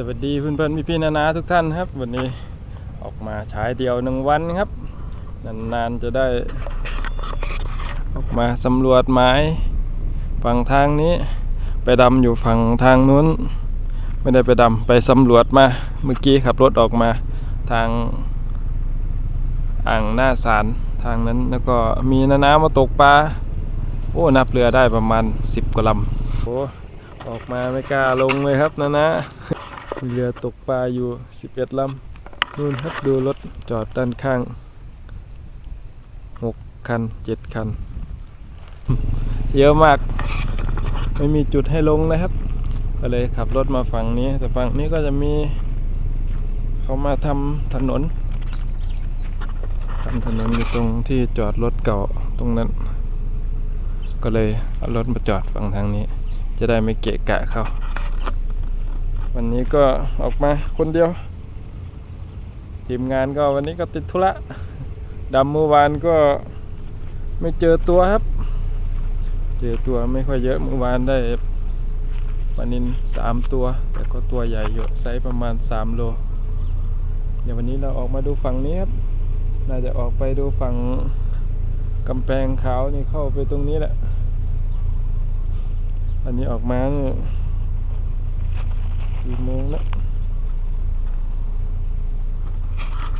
สวัสดีเพื่อนๆพี่ๆนานาทุกท่านครับ วันนี้ออกมาฉายเดียวหนึ่งวันครับ นานๆจะได้ ออกมาสำรวจไม้ ฝั่งทางนี้ ไปดำอยู่ฝั่งทางนู้น ไม่ได้ไปดำไปสำรวจมา เมื่อกี้ขับรถออกมาทางอ่างหน้าสารทางนั้นแล้วก็มีนานามาตกปลาโอ้นับเรือได้ประมาณสิบกว่าลำโอ้ออกมาไม่กล้าลงเลยครับนานามี เรือตกปลาอยู่สิบเอ็ดลำนู่นครับดูรถจอดด้านข้างหกคันเจ็ดคัน เยอะมาก ไม่มีจุดให้ลงนะครับ ก็เลยขับรถมาฝั่งนี้ แต่ฝั่งนี้ก็จะมี เขามาทำถนนทำถนนอยู่ตรงที่จอดรถเก่าตรงนั้น ก็เลยเอารถมาจอดฝั่งทางนี้ จะได้ไม่เกะกะเขา วันนี้ก็ออกมาคนเดียว ทีมงานก็วันนี้ก็ติดธุระดำเมื่อวานก็ไม่เจอตัวครับ เจอตัวไม่ค่อยเยอะเมื่อวานได้ปลานินสามตัว แต่ก็ตัวใหญ่อยู่ไซส์ประมาณสามโล เดี๋ยววันนี้เราออกมาดูฝั่งนี้ครับ น่าจะออกไปดูฝั่งกำแพงขาวนี่เข้าไปตรงนี้แหละ อันนี้ออกมานี่ กี่โมงแล้ว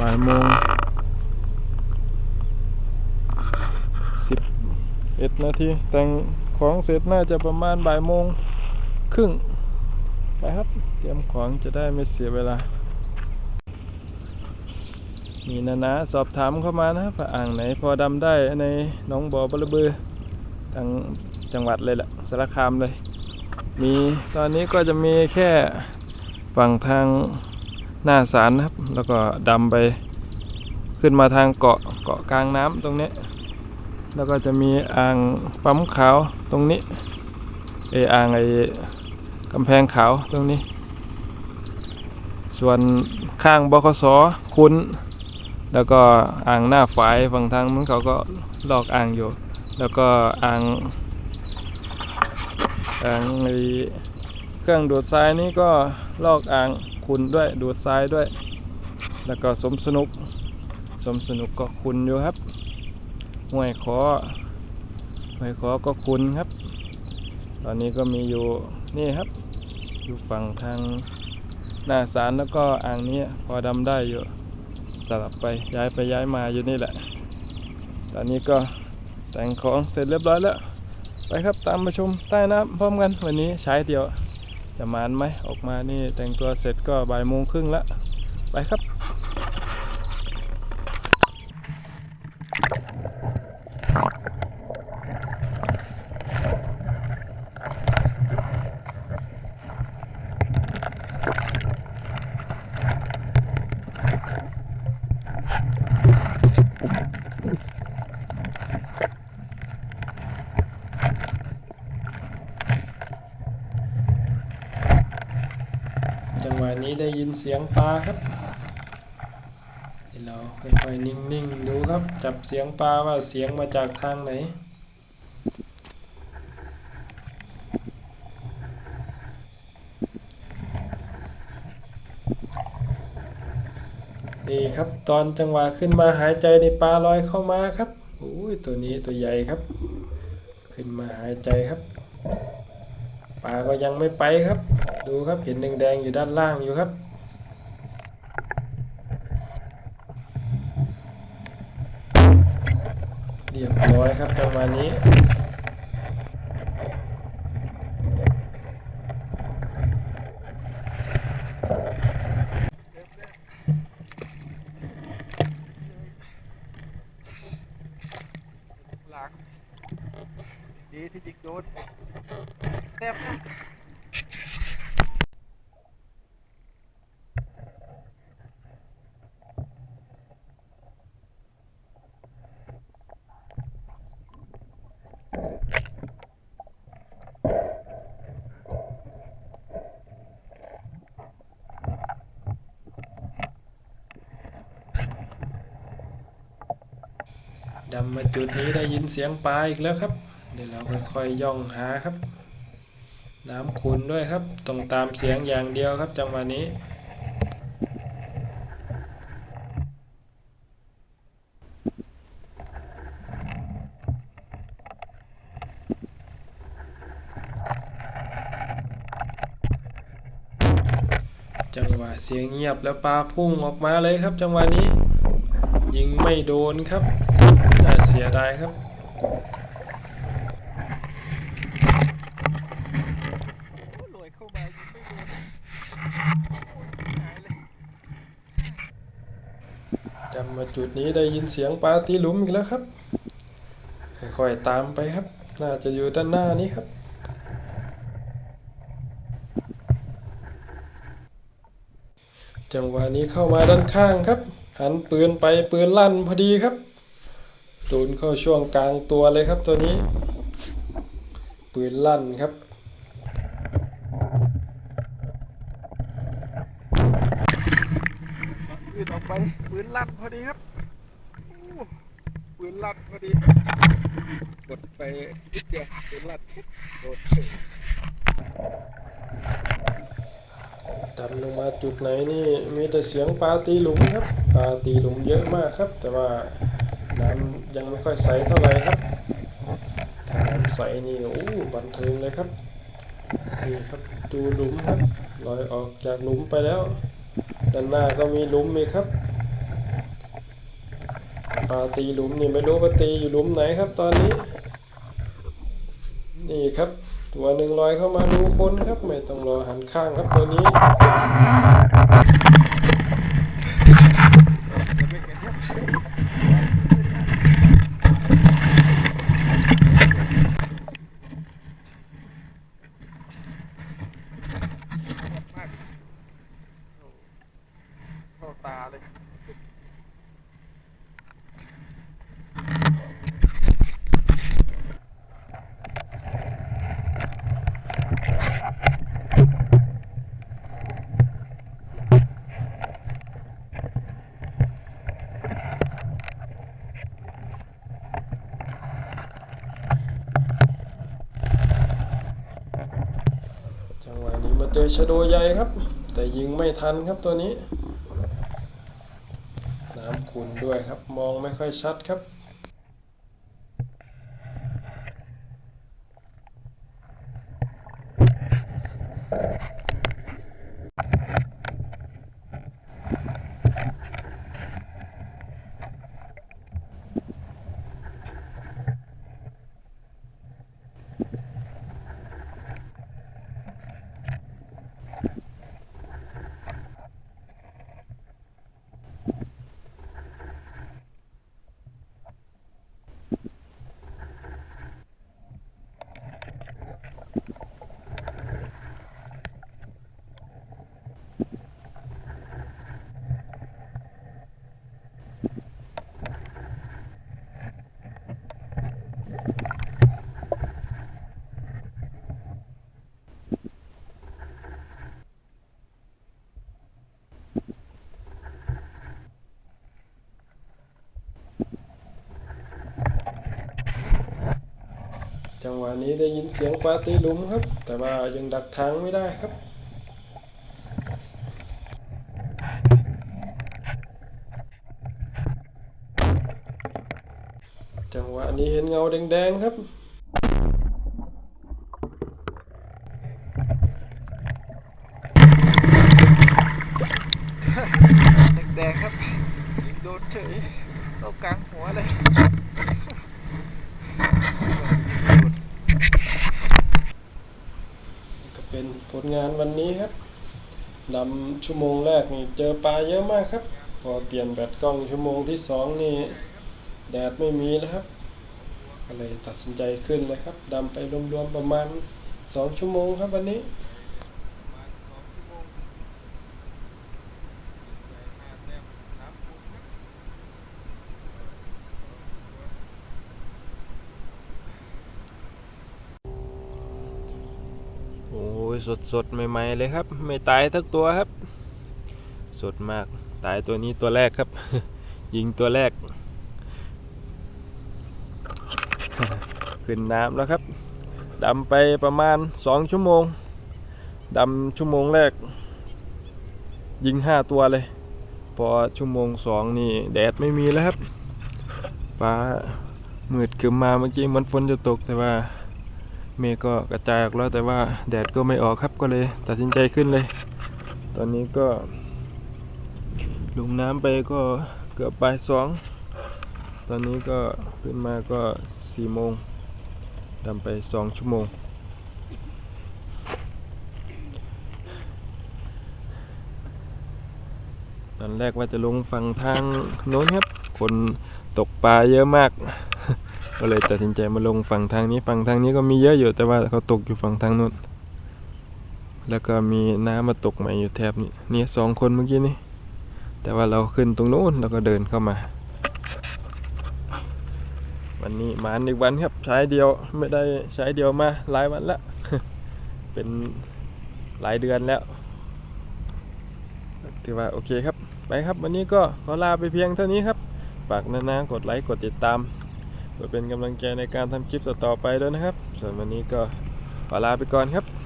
บ่ายโมงสิบเอ็ดนาทีแต่งของเสร็จน่าจะประมาณบ่ายโมงครึ่งไปครับ เตรียมของจะได้ไม่เสียเวลา มีนานาสอบถามเข้ามานะครับว่าอ่างไหนพอดำได้ในหนองบ่อบระเบือทางจังหวัดเลยแหละสารคามเลย มีตอนนี้ก็จะมีแค่ ฝั่งทางหน้าศาลนะครับ แล้วก็ดำไปขึ้นมาทางเกาะเกาะกลางน้ำตรงนี้ แล้วก็จะมีอ่างปั๊มขาวตรงนี้เอออ่างไอ้กำแพงขาวตรงนี้ ส่วนข้างบคสคุ้น แล้วก็อ่างหน้าฝายฝั่งทางนั้นเขาก็ลอกอ่างอยู่ แล้วก็อ่างอ่างไอ เครื่องดูดทรายนี่ก็ลอกอ่างขุนด้วยดูดทรายด้วย แล้วก็สมสนุก สมสนุกก็ขุนอยู่ครับห้วยขอห้วยขอก็ขุนครับ ตอนนี้ก็มีอยู่นี่ครับ อยู่ฝั่งทางหน้าศาลแล้วก็อ่างนี้พอดำได้อยู่สลับไปย้ายไปย้ายมาอยู่นี่แหละ ตอนนี้ก็แต่งของเสร็จเรียบร้อยแล้ว ไปครับตามมาชมใต้น้ำพร้อมกันวันนี้ใช้เดียว จะมานไหมออกมานี่แต่งตัวเสร็จก็บ่ายโมงครึ่งแล้วไปครับ ได้ยินเสียงปลาครับเดี๋ยวเราค่อยๆนิ่งๆดูครับ จับเสียงปลาว่าเสียงมาจากทางไหนนี่ครับตอนจังหวะขึ้นมาหายใจในปลาลอยเข้ามาครับโอ้ยตัวนี้ตัวใหญ่ครับ ขึ้นมาหายใจครับปลาก็ยังไม่ไปครับ ดูครับเห็นแดงๆอยู่ด้านล่างอยู่ครับ เรียบร้อยครับจังหวะนี้หลังดีที่จิกโดนแซ่บ ดำมาจุดนี้ได้ยินเสียงปลาอีกแล้วครับ เดี๋ยวเราค่อยๆย่องหาครับ น้ำขุนด้วยครับต้องตามเสียงอย่างเดียวครับจังหวะนี้จังหวะเสียงเงียบแล้วปลาพุ่งออกมาเลยครับ จังหวะนี้ ยิงไม่โดนครับ น่าเสียดายครับโอ้ลอยเข้ามมาจำมาจุดนี้ได้ยินเสียงปลาตีหลุมอีกแล้วครับ ค่อยๆตามไปครับ น่าจะอยู่ด้านหน้านี้ครับจังหวะนี้เข้ามาด้านข้างครับ หันปืนไปปืนลั่นพอดีครับ โดนเข้าช่วงกลางตัวเลยครับตัวนี้ ปืนลั่นครับปืนออกไปปืนลั่นพอดีครับโอ้ปืนลั่นพอดี กดไปนิดเดียวปืนลั่นโดนเฉยดันลงมาจุดไหนนี่มีแต่เสียงปลาตีหลุมครับปลาตีหลุมเยอะมากครับ แต่ว่า น้ำยังไม่ค่อยใสเท่าไหร่ครับถาน้ำใสนี่โอ้บันเทิงเลยครับนี่ครับดูหลุมครับลอยออกจากหลุมไปแล้วด้านหน้าก็มีหลุมอีกครับปาตีหลุมนี่ไม่รู้ว่าตีอยู่หลุมไหนครับ ตอนนี้ นี่ครับ ตัวหนึ่งลอยเข้ามาดูคนครับ ไม่ต้องรอหันข้างครับตัวนี้ จะไม่เห็นครับมากโอ้เข้าตาเลย จังหวะนี้มา เจอชะโดใหญ่ครับ แต่ยิงไม่ทันครับตัวนี้ น้ำขุนด้วยครับ มองไม่ค่อยชัดครับ จังหวะนี้ได้ยินเสียงปลาตีหลุมครับ แต่ว่ายังดักทางไม่ได้ครับจังหวะนี้เห็นเงาแดงๆครับ แดงๆครับยิงโดนเฉยเข้ากลางหัวเลย ก็เป็น ผลงานวันนี้ครับดำชั่วโมงแรกนี่เจอปลาเยอะมากครับ พอเปลี่ยนแบตกล้องชั่วโมงที่สองนี่แดดไม่มีแล้วครับก็เลยตัดสินใจขึ้นเลยครับดำไปรวมๆประมาณสองชั่วโมงครับวันนี้ ยสดสดใหม่ๆเลยครับ ไม่ตายทั้งตัวครับ สดมากตายตัวนี้ตัวแรกครับ ยิงตัวแรก ขึ้นน้ำแล้วครับดำไปประมาณสองชั่วโมงดำชั่วโมงแรก ยิงห้าตัวเลย พอชั่วโมงสองนี่แดดไม่มีแล้วครับฟ้ามืดขึ้นมาเมื่อกี้มันฝนจะตกแต่ว่า เมฆก็กระจายออกแล้วแต่ว่าแดดก็ไม่ออกครับก็เลย ตัดสินใจขึ้นเลย ตอนนี้ก็ ลงน้ำไปก็เกือบบ่ายสองตอนนี้ก็ขึ้นมาก็สี่โมงดำไปสองชั่วโมง ตอนแรกว่าจะลงฝั่งทางโน้นครับ คนตกปลาเยอะมาก ก็เลยตัดสินใจมาลงฝั่งทางนี้ฝั่งทางนี้ก็มีเยอะอยู่แต่ว่าเขาตกอยู่ฝั่งทางโน้นแล้วก็มีน้ำมาตกใหม่อยู่แถบนี้นี่สองคนเมื่อกี้นี่แต่ว่าเราขึ้นตรงโน้นแล้วก็เดินเข้ามา วันนี้หมานอีกวันครับใช้เดียวไม่ได้ใช้เดียวมาหลายวันละเป็นหลายเดือนแล้วถือว่าโอเคครับ ไปครับ วันนี้ก็ขอลาไปเพียงเท่านี้ครับฝากนานะกดไลค์กดติดตาม เพื่อเป็นกำลังใจในการทำคลิปต่อๆไปด้วยนะครับส่วนวันนี้ก็ขอลาไปก่อนครับ